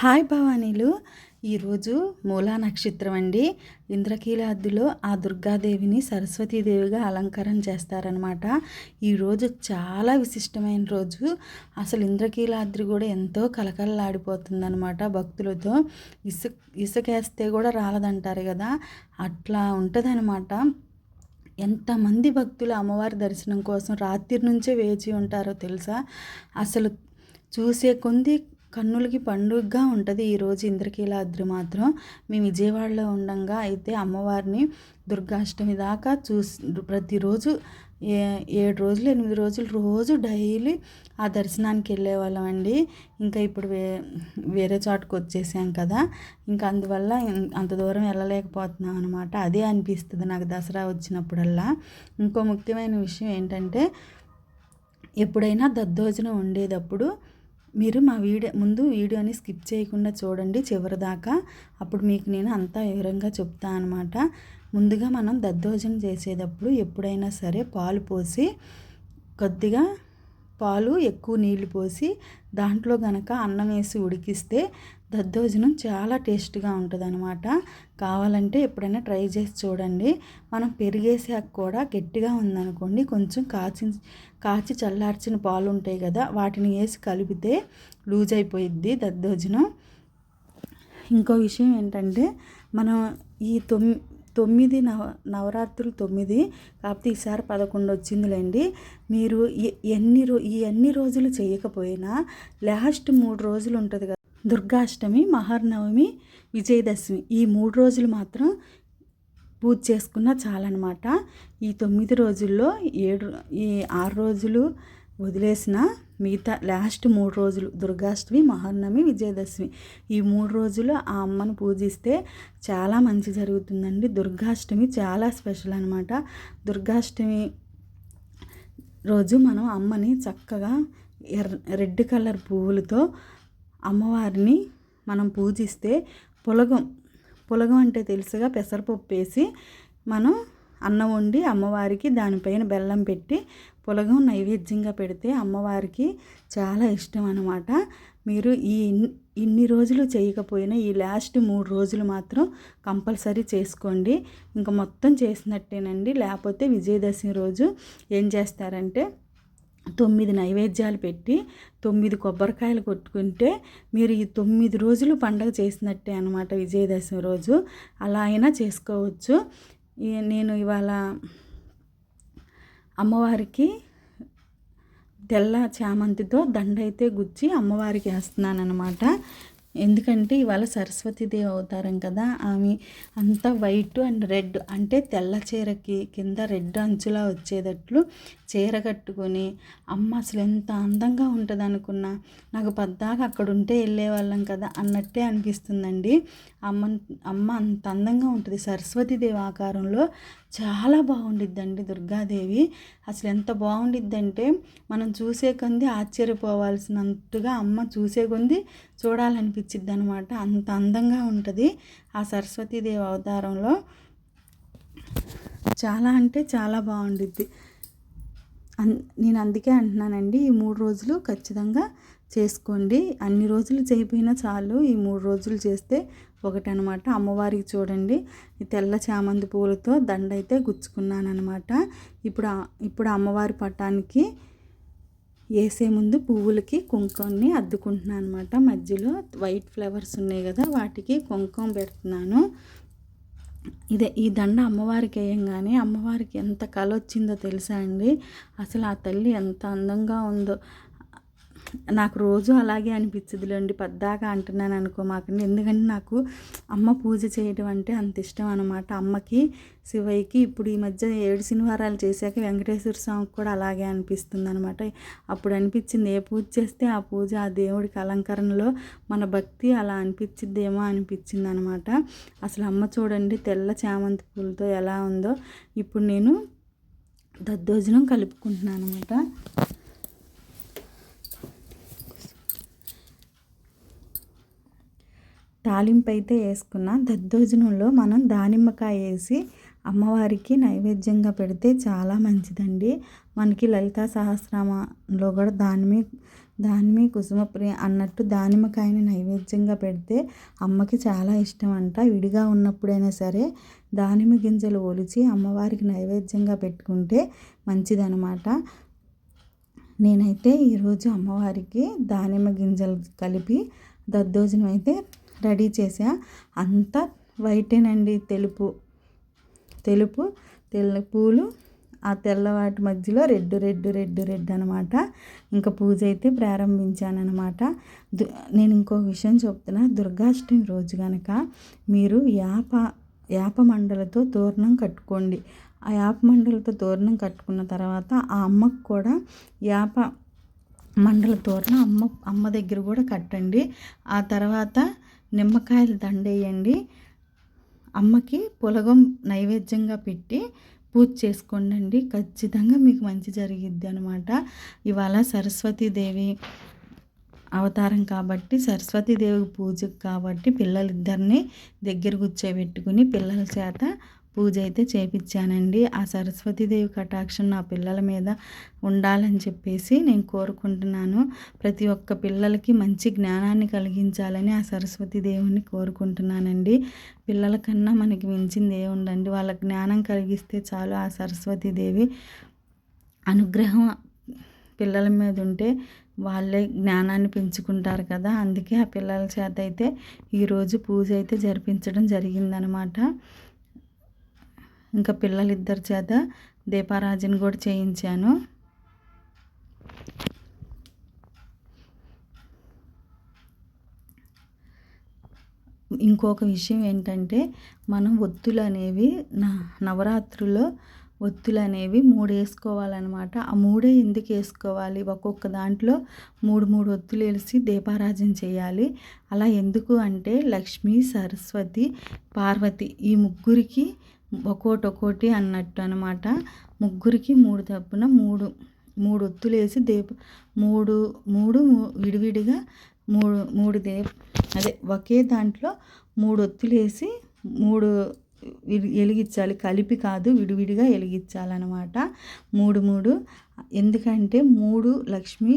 Hi భవానీలు. ఈరోజు మూలా నక్షత్రం అండి. ఇంద్రకీలాద్రిలో ఆ దుర్గాదేవిని సరస్వతీదేవిగా అలంకారం చేస్తారనమాట ఈరోజు చాలా విశిష్టమైన రోజు. అసలు ఇంద్రకీలాద్రి కూడా ఎంతో కలకలలాడిపోతుందనమాట భక్తులతో. ఇసుక ఇసుకేస్తే కూడా రాలదంటారు కదా. అట్లా ఉంటుందన్నమాట. ఎంతమంది భక్తులు అమ్మవారి దర్శనం కోసం రాత్రి నుంచే వేచి ఉంటారో తెలుసా? అసలు చూసే కొంది కన్నులకి పండుగగా ఉంటుంది ఈరోజు ఇంద్రకీలాద్రి మాత్రం. మేము విజయవాడలో ఉండంగా అయితే అమ్మవారిని దుర్గాష్టమి దాకా చూసి ప్రతిరోజు ఏ ఏడు రోజులు ఎనిమిది రోజులు రోజు డైలీ ఆ దర్శనానికి వెళ్ళేవాళ్ళం అండి. ఇంకా ఇప్పుడు వే వేరే చోటుకు వచ్చేసాం కదా. ఇంకా అందువల్ల అంత దూరం వెళ్ళలేకపోతున్నాం అనమాట అదే అనిపిస్తుంది నాకు దసరా వచ్చినప్పుడల్లా. ఇంకో ముఖ్యమైన విషయం ఏంటంటే ఎప్పుడైనా దద్దోజనం ఉండేటప్పుడు మీరు మా వీడియో ముందు వీడియోని స్కిప్ చేయకుండా చూడండి చివరి దాకా అప్పుడు మీకు నేను అంతా వివరంగా చెప్తా అనమాట ముందుగా మనం దద్దోజనం చేసేటప్పుడు ఎప్పుడైనా సరే పాలు పోసి కొద్దిగా పాలు ఎక్కువ నీళ్ళు పోసి దాంట్లో గనక అన్నం వేసి ఉడికిస్తే దద్దోజనం చాలా టేస్ట్గా ఉంటుంది అనమాట కావాలంటే ఎప్పుడైనా ట్రై చేసి చూడండి. మనం పెరిగేసాక కూడా గట్టిగా ఉందనుకోండి కొంచెం కాచి కాచి చల్లార్చిన పాలు ఉంటాయి కదా వాటిని వేసి కలిపితే లూజ్ అయిపోయిద్ది దద్దోజనం. ఇంకో విషయం ఏంటంటే మనం ఈ తొమ్మి తొమ్మిది నవ నవరాత్రులు తొమ్మిది కాకపోతే ఈసారి పదకొండు వచ్చిందిలేండి. మీరు ఎన్ని రో ఈ ఎన్ని రోజులు చేయకపోయినా లాస్ట్ మూడు రోజులు ఉంటుంది కదా దుర్గాష్టమి మహర్నవమి విజయదశమి ఈ మూడు రోజులు మాత్రం పూజ చేసుకున్న చాలన్నమాట. ఈ తొమ్మిది రోజుల్లో ఏడు ఈ ఆరు రోజులు వదిలేసిన మిగతా లాస్ట్ మూడు రోజులు దుర్గాష్టమి మహర్నమి విజయదశమి ఈ మూడు రోజులు ఆ అమ్మను పూజిస్తే చాలా మంచి జరుగుతుందండి. దుర్గాష్టమి చాలా స్పెషల్ అనమాట దుర్గాష్టమి రోజు మనం అమ్మని చక్కగా ఎర్ర రెడ్ కలర్ పువ్వులతో అమ్మవారిని మనం పూజిస్తే పులగం పులగం అంటే తెలుసుగా పెసరపప్పు వేసి మనం అన్నం వండి అమ్మవారికి దానిపైన బెల్లం పెట్టి పులగం నైవేద్యంగా పెడితే అమ్మవారికి చాలా ఇష్టం అనమాట మీరు ఈ ఇన్ని రోజులు చేయకపోయినా ఈ లాస్ట్ మూడు రోజులు మాత్రం కంపల్సరీ చేసుకోండి. ఇంకా మొత్తం చేసినట్టేనండి. లేకపోతే విజయదశమి రోజు ఏం చేస్తారంటే తొమ్మిది నైవేద్యాలు పెట్టి తొమ్మిది కొబ్బరికాయలు కొట్టుకుంటే మీరు ఈ తొమ్మిది రోజులు పండగ చేసినట్టే అనమాట విజయదశమి రోజు. అలా అయినా చేసుకోవచ్చు. నేను ఇవాళ అమ్మవారికి తెల్ల చామంతితో దండైతే గుచ్చి అమ్మవారికి వేస్తున్నాను అనమాట ఎందుకంటే ఇవాళ సరస్వతీదేవి అవుతారం కదా ఆమె అంతా వైట్ అండ్ రెడ్ అంటే తెల్ల చీరకి కింద రెడ్ అంచులా వచ్చేటట్లు చీర కట్టుకొని అమ్మ అసలు ఎంత అందంగా ఉంటుంది అనుకున్నా నాకు పద్దాగా అక్కడ ఉంటే వెళ్ళేవాళ్ళం కదా అన్నట్టే అనిపిస్తుందండి. అమ్మ అమ్మ అంత అందంగా ఉంటుంది. సరస్వతీదేవి ఆకారంలో చాలా బాగుండిద్దండి దుర్గాదేవి. అసలు ఎంత బాగుండిద్దంటే మనం చూసే కొంది ఆశ్చర్యపోవాల్సినంతగా అమ్మ చూసే కొంది చూడాలనిపించిద్ది అనమాట అంత అందంగా ఉంటుంది ఆ సరస్వతీదేవి అవతారంలో. చాలా అంటే చాలా బాగుండిద్ది. అన్ నేను అందుకే అంటున్నానండి ఈ మూడు రోజులు ఖచ్చితంగా చేసుకోండి. అన్ని రోజులు చేయకపోయినా చాలు ఈ మూడు రోజులు చేస్తే ఒకటి అనమాట అమ్మవారికి చూడండి ఈ తెల్ల చామంతి పూలతో దండ అయితే గుచ్చుకున్నాను అనమాట ఇప్పుడు ఇప్పుడు అమ్మవారి పటానికి వేసే ముందు పువ్వులకి కుంకుమని అద్దుకుంటున్నాను అనమాట మధ్యలో వైట్ ఫ్లవర్స్ ఉన్నాయి కదా వాటికి కుంకుమ పెడుతున్నాను. ఇదే ఈ దండ అమ్మవారికి వేయంగానే అమ్మవారికి ఎంత కళ వచ్చిందో తెలుసా అండి? అసలు ఆ తల్లి ఎంత అందంగా ఉందో. నాకు రోజు అలాగే అనిపించదులేండి పద్దాకా అంటున్నాను అనుకో మాకండి ఎందుకంటే నాకు అమ్మ పూజ చేయడం అంటే అంత ఇష్టం అనమాట అమ్మకి శివయ్యకి ఇప్పుడు ఈ మధ్య ఏడు శనివారాలు చేశాక వెంకటేశ్వర స్వామికి కూడా అలాగే అనిపిస్తుంది అనమాట అప్పుడు అనిపించింది ఏ పూజ చేస్తే ఆ పూజ ఆ దేవుడికి అలంకరణలో మన భక్తి అలా అనిపించిద్దేమో అనిపించింది అనమాట అసలు అమ్మ చూడండి తెల్ల చామంతి పూలతో ఎలా ఉందో. ఇప్పుడు నేను దద్దోజనం కలుపుకుంటున్నాను అనమాట తాలింపు అయితే వేసుకున్న. దద్దోజనంలో మనం దానిమ్మకాయ వేసి అమ్మవారికి నైవేద్యంగా పెడితే చాలా మంచిదండి. మనకి లలితా సహస్రనామంలో కూడా దానిమ్మ దానిమ్మ కుసుమప్రియ అన్నట్టు దానిమ్మకాయని నైవేద్యంగా పెడితే అమ్మకి చాలా ఇష్టం అంట విడిగా ఉన్నప్పుడైనా సరే దానిమ్మ గింజలు ఒలిచి అమ్మవారికి నైవేద్యంగా పెట్టుకుంటే మంచిదనమాట. నేనైతే ఈరోజు అమ్మవారికి దానిమ్మ గింజలు కలిపి దద్దోజనం అయితే రెడీ చేసా. అంతా వైటేనండి తెలుపు. తెలుపు తెల్ల పూలు ఆ తెల్లవాటి మధ్యలో రెడ్ రెడ్ రెడ్ రెడ్ అనమాట. ఇంకా పూజ అయితే ప్రారంభించాను దు నేను ఇంకో విషయం చెప్తున్నా. దుర్గాష్టమి రోజు కనుక మీరు యాప యాప మండలతో తోరణం కట్టుకోండి. ఆ యాప మండలతో తోరణం కట్టుకున్న తర్వాత ఆ అమ్మకు కూడా యాప మండల తోరణం అమ్మ అమ్మ దగ్గర కూడా కట్టండి. ఆ తర్వాత నిమ్మకాయలు దండేయండి. అమ్మకి పులగం నైవేద్యంగా పెట్టి పూజ చేసుకోండి ఖచ్చితంగా మీకు మంచి జరిగిద్ది అనమాట ఇవాళ సరస్వతీదేవి అవతారం కాబట్టి సరస్వతీదేవి పూజకు కాబట్టి పిల్లలిద్దరిని దగ్గర కూర్చోబెట్టుకుని పిల్లల చేత పూజ అయితే చేపించానండి ఆ సరస్వతీదేవి కటాక్షం నా పిల్లల మీద ఉండాలని చెప్పేసి నేను కోరుకుంటున్నాను. ప్రతి ఒక్క పిల్లలకి మంచి జ్ఞానాన్ని కలిగించాలని ఆ సరస్వతీదేవిని కోరుకుంటున్నానండి. పిల్లల కన్నా మనకి మించింది ఏముండండి వాళ్ళ జ్ఞానం కలిగిస్తే చాలు ఆ సరస్వతీదేవి అనుగ్రహం పిల్లల మీద ఉంటే వాళ్ళే జ్ఞానాన్ని పెంచుకుంటారు కదా. అందుకే ఆ పిల్లల చేత అయితే ఈరోజు పూజ అయితే జరిపించడం జరిగిందనమాట. ఇంకా పిల్లలిద్దరి చేత దీపారాజన కూడా చేయించాను. ఇంకొక విషయం ఏంటంటే మనం ఒత్తులు అనేవి నవరాత్రుల్లో ఒత్తులు అనేవి మూడు వేసుకోవాలన్నమాట ఆ మూడే ఎందుకు వేసుకోవాలి? ఒక్కొక్క దాంట్లో మూడు మూడు ఒత్తులు వేసి దీపారాజన చేయాలి. అలా ఎందుకు అంటే లక్ష్మి సరస్వతి పార్వతి ఈ ముగ్గురికి ఒక్కోటి ఒక్కోటి అన్నట్టు అనమాట ముగ్గురికి మూడు తప్పున మూడు మూడు ఒత్తులు వేసి దీప మూడు మూడు విడివిడిగా మూడు మూడు దే అదే ఒకే దాంట్లో మూడు ఒత్తులు వేసి మూడు వెలిగించాలి కలిపి కాదు విడివిడిగా వెలిగించాలన్నమాట మూడు మూడు ఎందుకంటే మూడు లక్ష్మి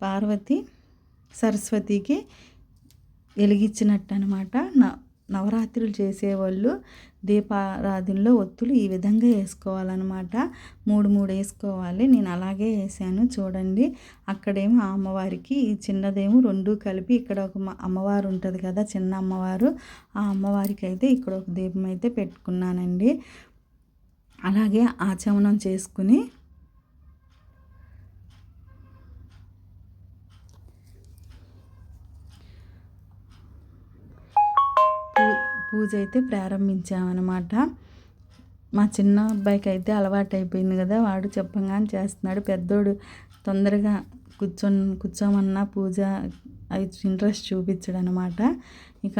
పార్వతి సరస్వతికి వెలిగించినట్టు అనమాట నవరాత్రులు చేసేవాళ్ళు దీపారాధనలో ఒత్తులు ఈ విధంగా వేసుకోవాలన్నమాట. మూడు మూడు వేసుకోవాలి. నేను అలాగే వేసాను. చూడండి. అక్కడేమో ఆ అమ్మవారికి ఈ చిన్నదేమో రెండు కలిపి ఇక్కడ ఒక అమ్మవారు ఉంటుంది కదా చిన్న అమ్మవారు. ఆ అమ్మవారికి అయితే ఇక్కడ ఒక దీపం అయితే పెట్టుకున్నానండి. అలాగే ఆచమనం చేసుకుని పూజ అయితే ప్రారంభించామన్నమాట. మా చిన్న అబ్బాయికి అయితే అలవాటు అయిపోయింది కదా వాడు చెప్పంగానే చేస్తున్నాడు. పెద్దోడు తొందరగా కూర్చొని కూర్చోమన్నా పూజ ఇంట్రెస్ట్ చూపించడం అనమాట ఇక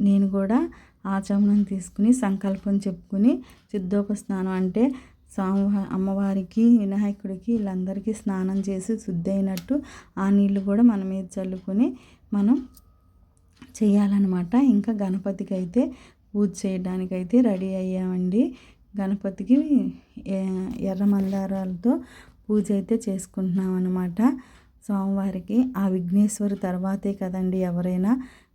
నేను కూడా ఆచమనం తీసుకుని సంకల్పం చెప్పుకుని సిద్ధోప స్నానం అంటే స్వామి అమ్మవారికి వినాయకుడికి వీళ్ళందరికీ స్నానం చేసి శుద్ధి అయినట్టు ఆ నీళ్ళు కూడా మన మీద చల్లుకొని మనం చేయాలన్నమాట. ఇంకా గణపతికి అయితే పూజ చేయడానికైతే రెడీ అయ్యామండి. గణపతికి ఎర్ర మందారాలతో పూజ అయితే చేసుకుంటున్నాం అనమాట స్వామివారికి ఆ విఘ్నేశ్వరు తర్వాతే కదండి ఎవరైనా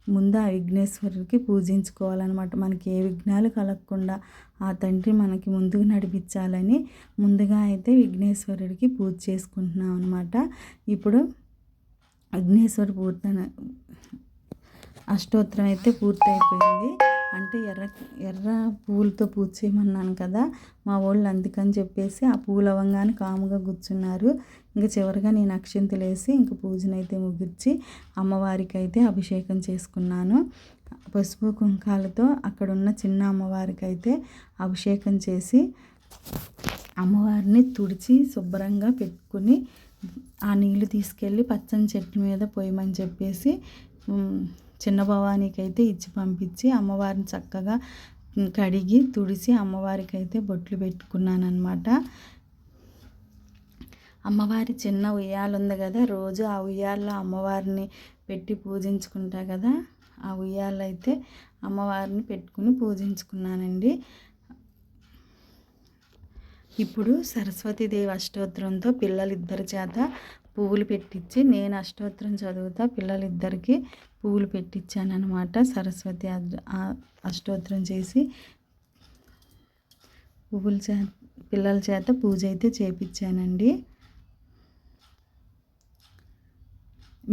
ముందు ఆ విఘ్నేశ్వరుడికి పూజించుకోవాలన్నమాట. మనకి ఏ విఘ్నాలు కలగకుండా ఆ తండ్రి మనకి ముందుకు నడిపించాలని ముందుగా అయితే విఘ్నేశ్వరుడికి పూజ చేసుకుంటున్నాం అనమాట ఇప్పుడు విఘ్నేశ్వరు పూర్తి అష్టోత్తరం అయితే పూర్తయిపోయింది. అంటే ఎర్ర ఎర్ర పూలతో పూజ చేయమన్నాను కదా మా వాళ్ళు అందుకని చెప్పేసి ఆ పూలు అవ్వగానే కాముగా కూర్చున్నారు. ఇంకా చివరిగా నేను అక్షింతలు వేసి ఇంక పూజనైతే ముగించి అమ్మవారికి అయితే అభిషేకం చేసుకున్నాను. పసుపు కుంకాలతో అక్కడ ఉన్న చిన్న అమ్మవారికి అయితే అభిషేకం చేసి అమ్మవారిని తుడిచి శుభ్రంగా పెట్టుకుని ఆ నీళ్ళు తీసుకెళ్ళి పచ్చని చెట్టు మీద పోయమని చెప్పేసి చిన్న భవానీకి అయితే ఇచ్చి పంపించి అమ్మవారిని చక్కగా కడిగి తుడిసి అమ్మవారికి అయితే బొట్లు పెట్టుకున్నాను అనమాట అమ్మవారి చిన్న ఉయ్యాలు ఉంది కదా రోజు ఆ ఉయ్యాల్లో అమ్మవారిని పెట్టి పూజించుకుంటా కదా ఆ ఉయ్యాలు అయితే అమ్మవారిని పెట్టుకుని పూజించుకున్నానండి. ఇప్పుడు సరస్వతీదేవి అష్టోత్తరంతో పిల్లలిద్దరి చేత పువ్వులు పెట్టించి నేను అష్టోత్తరం చదువుతా పిల్లలిద్దరికి పువ్వులు పెట్టించాను అనమాట సరస్వతి అష్టోత్తరం చేసి పువ్వుల చే పిల్లల చేత పూజ అయితే చేపించానండి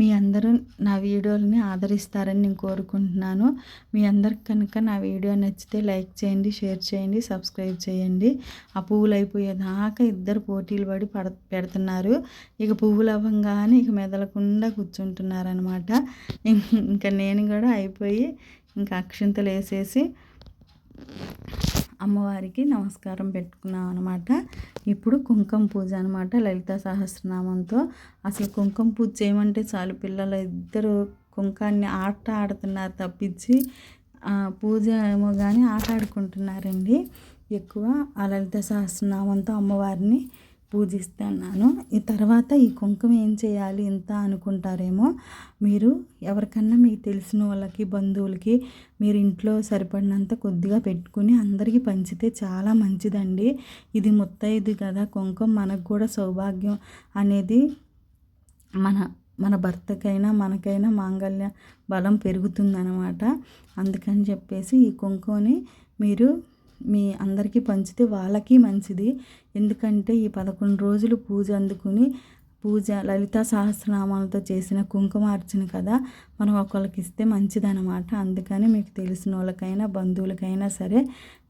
మీ అందరూ నా వీడియోలని ఆదరిస్తారని నేను కోరుకుంటున్నాను. మీ అందరికి కనుక నా వీడియో నచ్చితే లైక్ చేయండి షేర్ చేయండి సబ్స్క్రైబ్ చేయండి. ఆ పువ్వులు అయిపోయేదాకా ఇద్దరు పోటీలు పడి పడ పెడుతున్నారు. ఇక పువ్వులు అవ్వంగానే ఇక మెదలకుండా కూర్చుంటున్నారనమాట ఇంకా నేను కూడా అయిపోయి ఇంకా అక్షింతలు వేసేసి అమ్మవారికి నమస్కారం పెట్టుకున్నాం అనమాట ఇప్పుడు కుంకుమ పూజ అనమాట లలిత సహస్రనామంతో. అసలు కుంకుమ పూజ చేయమంటే చాలు పిల్లలు ఇద్దరు కుంకాన్ని ఆట ఆడుతున్నారు తప్పించి పూజ ఏమో కానీ ఆట ఆడుకుంటున్నారండి. ఎక్కువ ఆ లలిత సహస్రనామంతో అమ్మవారిని పూజిస్తున్నాను. ఈ తర్వాత ఈ కుంకుమ ఏం చేయాలి ఇంత అనుకుంటారేమో మీరు. ఎవరికన్నా మీకు తెలిసిన వాళ్ళకి బంధువులకి మీరు ఇంట్లో సరిపడినంత కొద్దిగా పెట్టుకుని అందరికీ పంచితే చాలా మంచిదండి. ఇది ముత్తైదు కదా కుంకుమ మనకు కూడా సౌభాగ్యం అనేది మన మన భర్తకైనా మనకైనా మాంగళ్య బలం పెరుగుతుందన్నమాట. అందుకని చెప్పేసి ఈ కుంకుమని మీరు మీ అందరికీ పంచితే వాళ్ళకి మంచిది. ఎందుకంటే ఈ పదకొండు రోజులు పూజ అందుకుని పూజ లలిత సహస్రనామాలతో చేసిన కుంకుమార్చన కదా మనం ఒకళ్ళకి ఇస్తే మంచిదనమాట అందుకని మీకు తెలిసిన వాళ్ళకైనా బంధువులకైనా సరే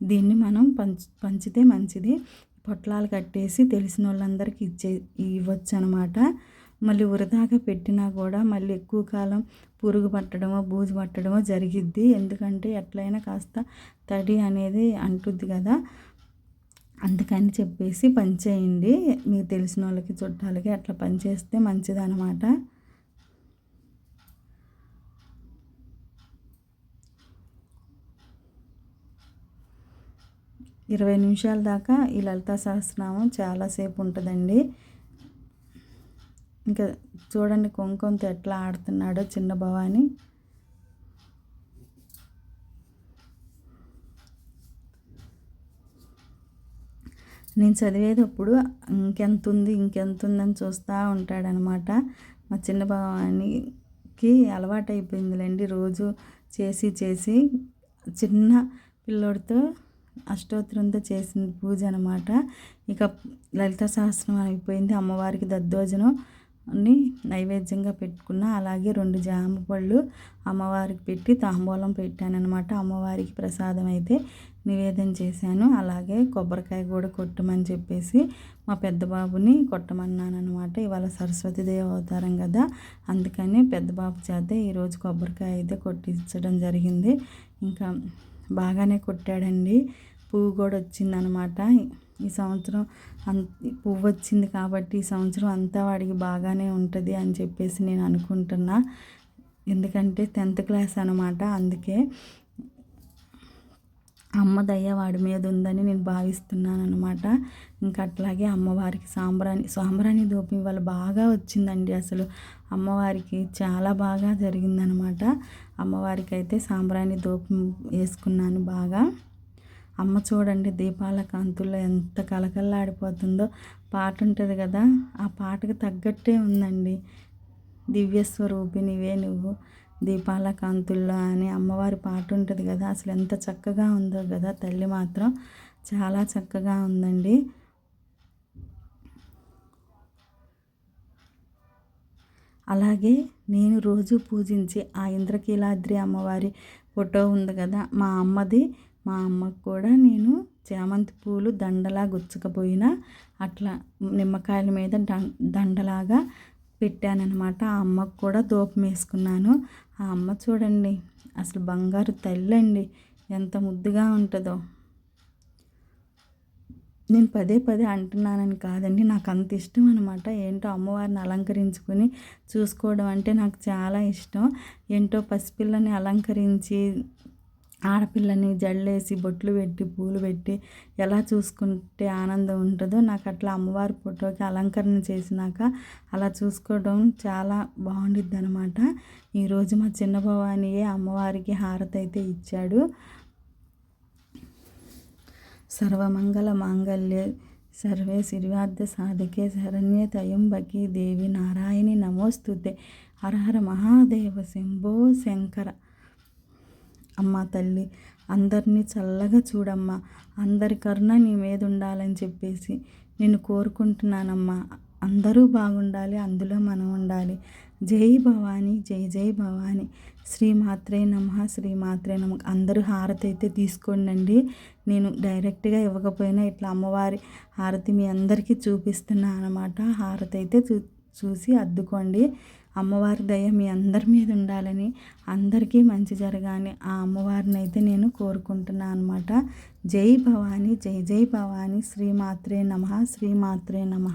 దీన్ని మనం పంచ్ పంచితే మంచిది. పొట్లాలు కట్టేసి తెలిసిన వాళ్ళందరికీ ఇచ్చే ఇవ్వచ్చు అనమాట మళ్ళీ వృధాగా పెట్టినా కూడా మళ్ళీ ఎక్కువ కాలం పురుగు పట్టడమో బూజు పట్టడమో జరిగిద్ది. ఎందుకంటే ఎట్లయినా కాస్త తడి అనేది అంటుద్ది కదా. అందుకని చెప్పేసి పనిచేయండి. మీకు తెలిసిన వాళ్ళకి చుట్టాలకి అట్లా పనిచేస్తే మంచిదన్నమాట. ఇరవై నిమిషాల దాకా ఈ లలితా సహస్రనామం చాలాసేపు ఉంటుందండి. ఇంకా చూడండి కుంకుమతో ఎట్లా ఆడుతున్నాడో చిన్న భవాని. నేను చదివేటప్పుడు ఇంకెంత ఉంది ఇంకెంత ఉందని చూస్తూ ఉంటాడనమాట. మా చిన్న భవానికి అలవాటు అయిపోయిందిలేండి రోజు చేసి చేసి చిన్న పిల్లోడితో అష్టోత్తరంతో చేసిన పూజ అనమాట. ఇక లలిత సహస్రం అయిపోయింది అమ్మవారికి దద్దోజనం. అన్ని నైవేద్యంగా పెట్టుకున్న అలాగే రెండు జామ పళ్ళు అమ్మవారికి పెట్టి తాంబూలం పెట్టానమాట అమ్మవారికి ప్రసాదం అయితే నివేదన చేశాను. అలాగే కొబ్బరికాయ కూడా కొట్టమని చెప్పేసి మా పెద్ద బాబుని కొట్టమన్నాను అనమాట ఇవాళ సరస్వతిదేవి అవతారం కదా అందుకని పెద్ద బాబు చేత ఈరోజు కొబ్బరికాయ అయితే కొట్టించడం జరిగింది. ఇంకా బాగానే కొట్టాడండి. పువ్వు కూడా వచ్చిందనమాట ఈ సంవత్సరం అన్ పువ్వు వచ్చింది కాబట్టి ఈ సంవత్సరం అంతా వాడికి బాగానే ఉంటుంది అని చెప్పేసి నేను అనుకుంటున్నా. ఎందుకంటే టెన్త్ క్లాస్ అనమాట అందుకే అమ్మ దయ్య వాడి మీద ఉందని నేను భావిస్తున్నాను అనమాట ఇంకా అట్లాగే అమ్మవారికి సాంబ్రాణి సాంబ్రాణి దూపం ఇవాళ బాగా వచ్చిందండి అసలు. అమ్మవారికి చాలా బాగా జరిగిందనమాట అమ్మవారికి అయితే సాంబ్రాణి దూపం వేసుకున్నాను బాగా. అమ్మ చూడండి దీపాల కాంతుల్లో ఎంత కలకల్లాడిపోతుందో పాట ఉంటుంది కదా ఆ పాటకు తగ్గట్టే ఉందండి. దివ్యస్వరూపినివే నువ్వు దీపాల కాంతుల్లో అని అమ్మవారి పాట ఉంటుంది కదా అసలు ఎంత చక్కగా ఉందో కదా తల్లి మాత్రం. చాలా చక్కగా ఉందండి. అలాగే నేను రోజు పూజించి ఆ ఇంద్రకీలాద్రి అమ్మవారి ఫోటో ఉంది కదా మా అమ్మది మా అమ్మకు కూడా నేను చామంతి పూలు దండలా గుచ్చకపోయినా అట్లా నిమ్మకాయల మీద దండలాగా పెట్టానన్నమాట. ఆ అమ్మకు కూడా దూపం వేసుకున్నాను. ఆ అమ్మ చూడండి అసలు బంగారు తల్లి అండి ఎంత ముద్దుగా ఉంటుందో. నేను పదే పదే అంటున్నానని కాదండి నాకు అంత ఇష్టం అనమాట ఏంటో అమ్మవారిని అలంకరించుకొని చూసుకోవడం అంటే నాకు చాలా ఇష్టం. ఏంటో పసిపిల్లని అలంకరించి ఆడపిల్లని జల్లేసి బొట్లు పెట్టి పూలు పెట్టి ఎలా చూసుకుంటే ఆనందం ఉంటుందో నాకు అట్లా అమ్మవారి ఫోటోకి అలంకరణ చేసినాక అలా చూసుకోవడం చాలా బాగుండిద్ది అనమాట ఈరోజు మా చిన్న భవానియే అమ్మవారికి హారతి అయితే ఇచ్చాడు. సర్వమంగళ మాంగళ్య సర్వే శిర్వార్థ సాధికే శరణ్యే తయంబకి దేవి నారాయణి నమోస్తుతే. హరహర మహాదేవ శంభో శంకర అమ్మ తల్లి అందరినీ చల్లగా చూడమ్మా. అందరి కరుణ నీ మీద ఉండాలని చెప్పేసి నేను కోరుకుంటున్నానమ్మా. అందరూ బాగుండాలి అందులో మనం ఉండాలి. జై భవానీ జై జై భవానీ. శ్రీమాత్రే నమ శ్రీమాత్రే నమ. అందరూ హారతి అయితే తీసుకోండి నేను డైరెక్ట్గా ఇవ్వకపోయినా ఇట్లా అమ్మవారి హారతి మీ అందరికీ చూపిస్తున్నాను అనమాట హారతి అయితే చూ చూసి అద్దుకోండి. అమ్మవారి దయ మీ అందరి మీద ఉండాలని అందరికీ మంచి జరగాలని ఆ అమ్మవారిని అయితే నేను కోరుకుంటున్నాను అనమాట జై భవాని జై జై భవాని. శ్రీమాత్రే నమ శ్రీమాత్రే నమ.